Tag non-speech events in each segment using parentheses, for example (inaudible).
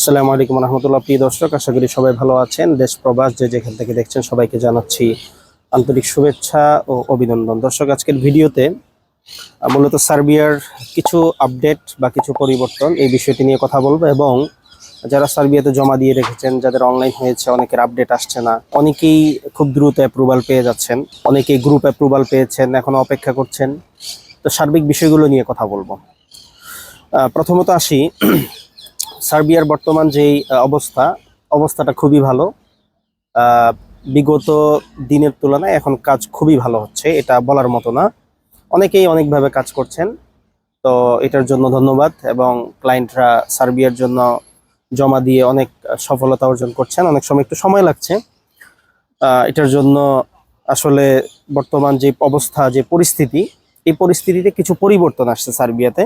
আসসালামু আলাইকুম রহমতুল্লাহ। প্রিয় দর্শক, আশা করি সবাই ভালো আছেন। দেশ প্রবাস যে যেখান থেকে দেখছেন, সবাইকে জানাচ্ছি আন্তরিক শুভেচ্ছা ও অভিনন্দন। দর্শক, আজকের ভিডিওতে মূলত সার্বিয়ার কিছু আপডেট বা কিছু পরিবর্তন এই বিষয়টি নিয়ে কথা বলব এবং যারা সার্বিয়াতে জমা দিয়ে রেখেছেন, যাদের অনলাইন হয়েছে, অনেকের আপডেট আসছে না। অনেকেই খুব দ্রুত অ্যাপ্রুভাল পেয়ে যাচ্ছেন অনেকেই গ্রুপ অ্যাপ্রুভাল পেয়েছেন, এখনও অপেক্ষা করছেন। তো সার্বিক বিষয়গুলো নিয়ে কথা বলব। প্রথমত আসি। সার্বিয়ার বর্তমান যেই অবস্থা, অবস্থাটা খুবই ভালো। বিগত দিনের তুলনায় এখন কাজ খুবই ভালো হচ্ছে, এটা বলার মতো না। অনেকেই অনেকভাবে কাজ করছেন, তো এটার জন্য ধন্যবাদ এবং ক্লায়েন্টরা সার্বিয়ার জন্য জমা দিয়ে অনেক সফলতা অর্জন করছেন, অনেক সময় একটু সময় লাগছে। এটার জন্য আসলে বর্তমান যে অবস্থা, যে পরিস্থিতি, এই পরিস্থিতিতে কিছু পরিবর্তন আসছে সার্বিয়াতে।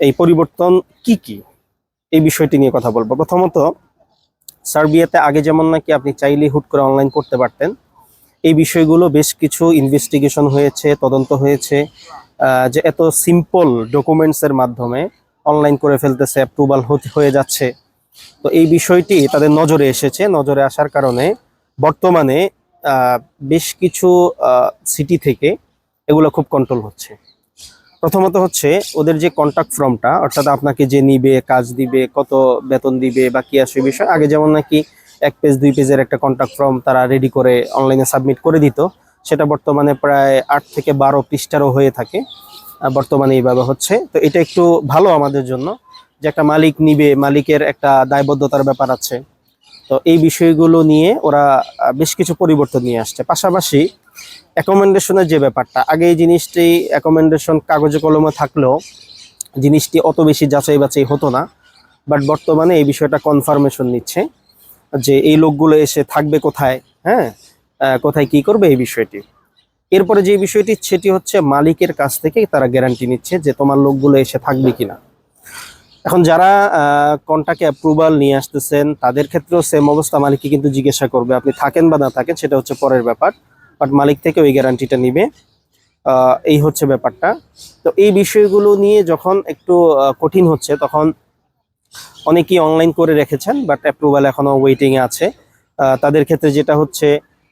এই পরিবর্তন কি কি? এই বিষয়টি নিয়ে কথা বলব। প্রথমত, সার্বিয়াতে আগে যেমন নাকি আপনি চাইলে হুট করে অনলাইন করতে পারতেন, এই বিষয়গুলো বেশ কিছু ইনভেস্টিগেশন হয়েছে, তদন্ত হয়েছে যে এত সিম্পল ডকুমেন্টসের মাধ্যমে অনলাইন করে ফেলতেছে অ্যাপ্রুভাল হয়ে যাচ্ছে। তো এই বিষয়টি তাদের নজরে এসেছে, নজরে আসার কারণে বর্তমানে বেশ কিছু সিটি থেকে এগুলো খুব কন্ট্রোল হচ্ছে। প্রথমত হচ্ছে ওদের যে কন্ট্যাক্ট ফর্মটা অর্থাৎ আপনাকে যে নিবে, কাজ দিবে, কত বেতন দিবে বা কি আসবে বিষয়, আগে যেমন নাকি এক পেজ দুই পেজের একটা কন্ট্যাক্ট ফর্ম তারা রেডি করে অনলাইনে সাবমিট করে দিত, সেটা বর্তমানে প্রায় আট থেকে বারো পৃষ্ঠারও হয়ে থাকে বর্তমানে এইভাবে হচ্ছে। তো এটা একটু ভালো আমাদের জন্য যে একটা মালিক নিবে, মালিকের একটা দায়বদ্ধতার ব্যাপার আছে। তো এই বিষয়গুলো নিয়ে ওরা বেশ কিছু পরিবর্তন নিয়ে আসছে। পাশাপাশি অ্যাকোমেন্ডেশনের যে ব্যাপারটা, আগে এই জিনিসটি অ্যাকোমেন্ডেশন কাগজে কলমে থাকলেও জিনিসটি অত বেশি যাচাই বাছাই হতো না বাট বর্তমানে এই বিষয়টা কনফার্মেশন নিচ্ছে যে এই লোকগুলো এসে থাকবে কোথায় হ্যাঁ? কোথায় কি করবে এই বিষয়টি। এরপরে যে বিষয়টি, সেটি হচ্ছে মালিকের কাছ থেকে তারা গ্যারান্টি নিচ্ছে যে তোমার লোকগুলো এসে থাকবে কিনা। এখন যারা কন্টাকে অ্যাপ্রুভাল নিয়ে আসতেছেন, তাদের ক্ষেত্রেও সেম অবস্থা, মালিককে কিন্তু জিজ্ঞাসা করবে, আপনি থাকেন বা না থাকেন, সেটা হচ্ছে পরের ব্যাপার। বাট মালিক থেকে ওই গ্যারান্টিটা নিবে। এই হচ্ছে ব্যাপারটা। তো এই বিষয়গুলো নিয়ে যখন একটু কঠিন হচ্ছে, তখন অনেকেই অনলাইন করে রেখেছেন বাট অ্যাপ্রুভাল এখনও ওয়েটিংয়ে আছে। তাদের ক্ষেত্রে যেটা হচ্ছে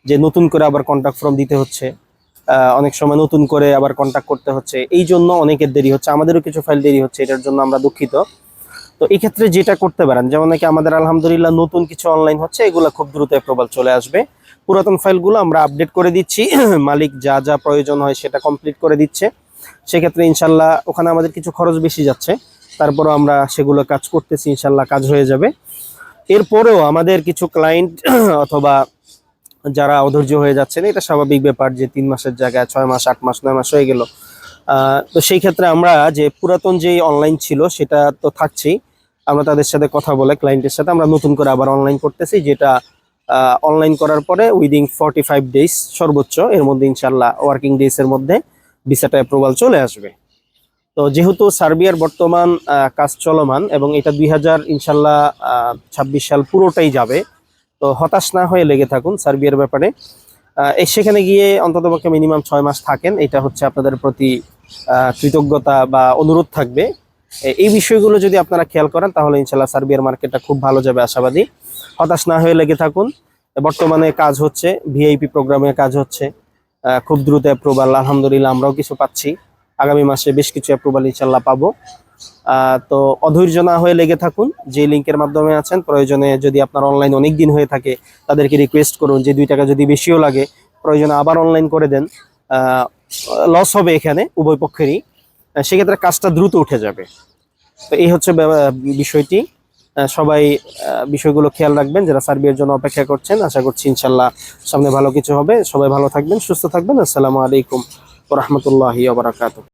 যে নতুন করে আবার কন্ট্যাক্ট ফর্ম দিতে হচ্ছে। অনেক সময় নতুন করে আবার কন্ট্যাক্ট করতে হচ্ছে। এই জন্য অনেকের দেরি হচ্ছে। আমাদেরও কিছু ফাইল দেরি হচ্ছে, এটার জন্য আমরা দুঃখিত। তো এই ক্ষেত্রে যেটা করতে পারেন, যেমন নাকি আমাদের আলহামদুলিল্লাহ নতুন কিছু অনলাইন হচ্ছে, এগুলো খুব দ্রুত অ্যাপ্রুভাল চলে আসবে। পুরাতন ফাইলগুলো আমরা আপডেট করে দিচ্ছি। (clears throat) মালিক যা যা প্রয়োজন হয় সেটা কমপ্লিট করে দিচ্ছে। সেক্ষেত্রে ইনশাল্লাহ ওখানে আমাদের কিছু খরচ বেশি যাচ্ছে। তারপরও আমরা সেগুলো কাজ করতেছি ইনশাল্লাহ কাজ হয়ে যাবে। এরপরেও আমাদের কিছু ক্লায়েন্ট (clears throat) অথবা যারা অধৈর্য হয়ে যাচ্ছেন, এটা স্বাভাবিক ব্যাপার যে তিন মাসের জায়গায় ছয় মাস, আট মাস, নয় মাস হয়ে গেল। তো সেই ক্ষেত্রে আমরা যে পুরাতন যেই অনলাইন ছিল সেটা তো থাকছেই। আমরা তাদের সাথে কথা বলে ক্লায়েন্টের সাথে আমরা নতুন করে আবার অনলাইন করতেছি, যেটা অনলাইন করার পরে উইদিন ফর্টি ফাইভ ডেজ সর্বোচ্চ, এর মধ্যে ইনশাল্লাহ ওয়ার্কিং ডেজ এর মধ্যে ভিসাটা অ্যাপ্রুভাল চলে আসবে। তো যেহেতু সার্বিয়ার বর্তমান কাজ চলমান এবং এটা দুই হাজার ইনশাল্লাহ ছাব্বিশ সাল পুরোটাই যাবে, তো হতাশ না হয়ে লেগে থাকুন সার্বিয়ার ব্যাপারে। সেখানে গিয়ে অন্ততপক্ষে মিনিমাম ছয় মাস থাকেন, এটা হচ্ছে আপনাদের প্রতি কৃতজ্ঞতা বা অনুরোধ থাকবে। এই বিষয়গুলো যদি আপনারা খেয়াল করেন, তাহলে ইনশাল্লাহ সার্বিয়ার মার্কেটটা খুব ভালো যাবে আশাবাদী। হতাশ না হয়ে লেগে থাকুন। বর্তমানে কাজ হচ্ছে, ভিআইপি প্রোগ্রামে কাজ হচ্ছে। খুব দ্রুত অ্যাপ্রুভাল আলহামদুলিল্লাহ আমরাও কিছু পাচ্ছি। আগামী মাসে বেশ কিছু অ্যাপ্রুভাল ইনশাল্লাহ পাবো। তো অধৈর্য না হয়ে লেগে থাকুন, যে লিঙ্কের মাধ্যমে আছেন, প্রয়োজনে যদি আপনার অনলাইন অনেক দিন হয়ে থাকে, তাদেরকে রিকোয়েস্ট করুন যে দুই টাকা যদি বেশিও লাগে, প্রয়োজনে আবার অনলাইন করে দেন। লস হবে এখানে, উভয় পক্ষেরই। সেক্ষেত্রে কাজটা দ্রুত উঠে যাবে। তো এই হচ্ছে বিষয়টি। সবাই বিষয়গুলো খেয়াল রাখবেন যারা সার্বিয়ার জন্য অপেক্ষা করছেন। আশা করছি ইনশাল্লাহ সামনে ভালো কিছু হবে। সবাই ভালো থাকবেন, সুস্থ থাকবেন। আসসালামু আলাইকুম রহমতুল্লাহি ওবরাকাতু